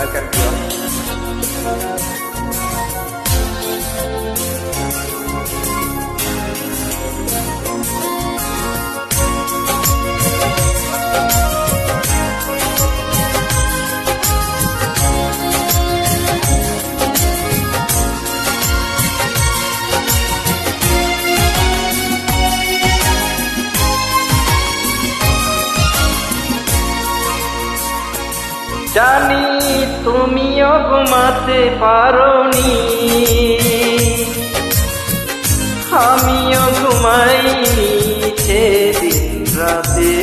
al campeón. জানি তুমিও ঘুমাতে পারোনি। আমিও ঘুমাইনি সেদিন রাতে।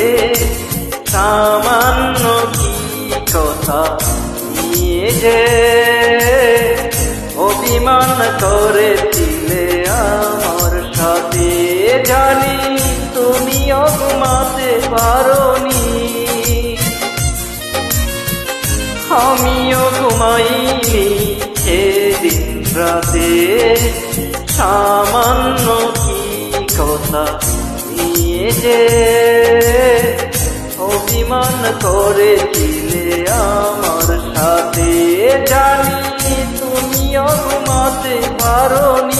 সামান্য কি কথা নিয়ে যে অভিমান করেছিলে আমিও ঘুমাইনি সেদিন রাতে। সামান্য কি কথা নিয়ে যে অভিমান করেছিলে আমার সাথে। জানি তুমিও ঘুমাতে পারোনি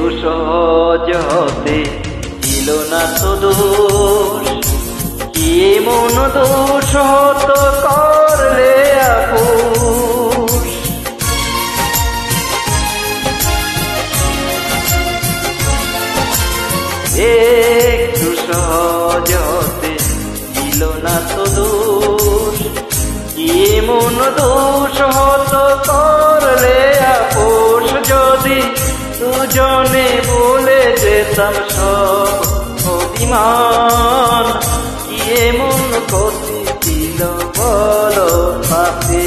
একটু সহজ হতে ছিল না তো দোষ। কি মন দোষ হতো করলে একটু সহজ হতে ছিল না তো দোষ। কি মন দোষ যেতাম সব অভিমান। কি এমন ক্ষতি ছিল বলো পাতে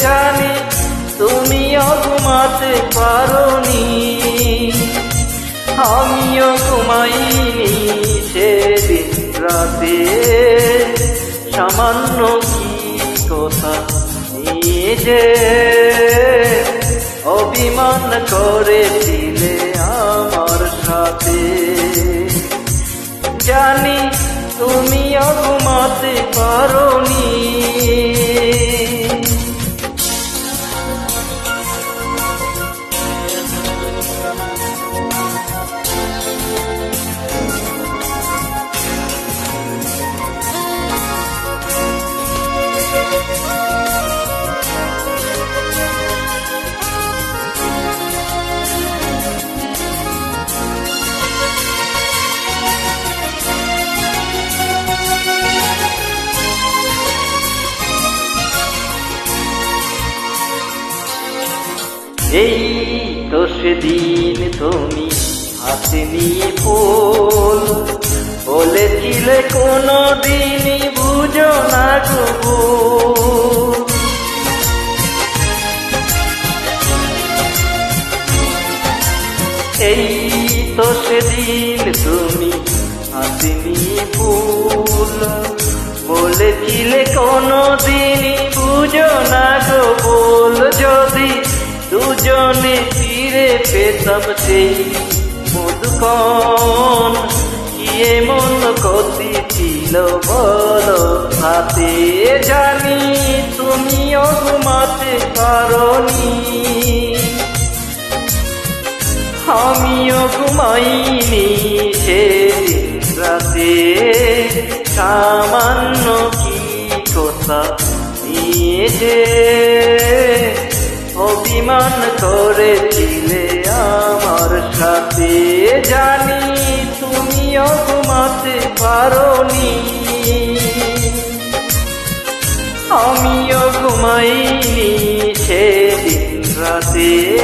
জানি তুমিও ঘুমাতে পারোনি। আমিও ঘুমাইনি সেদিন রাতে। সামান্য কি কথা যে অভিমান করেছিলে আমার সাথে। ঘুমাতে এই তো সেদিন তুমি হাতে নিয়ে ফুল। বলেছিলে কোনো দিনই বুঝো না গো এই তো সেদিন তুমি হাতে নিয়ে ফুল। বলেছিলে কোনো দিনই বুঝো না গো বল যদি দুজনে ফিরে পেতাম সেই মধুকন কি এমন ক্ষতি ছিল বলো? হাতে জানি তুমিও ঘুমাতে পারোনি। আমিও ঘুমাইনি সেদিন রাতে। সামান্য কি কথা নিয়ে অভিমান করেছিলে আমার সাথে। জানি তুমিও ঘুমাতে পারোনি। আমিও ঘুমাইনি সেদিন রাতে।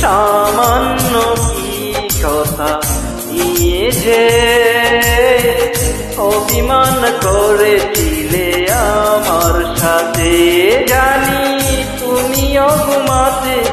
সামান্য কি কথা নিয়ে যে অভিমান করেছিলে আমার সাথে। জানি তুমিও ঘুমাতে পারো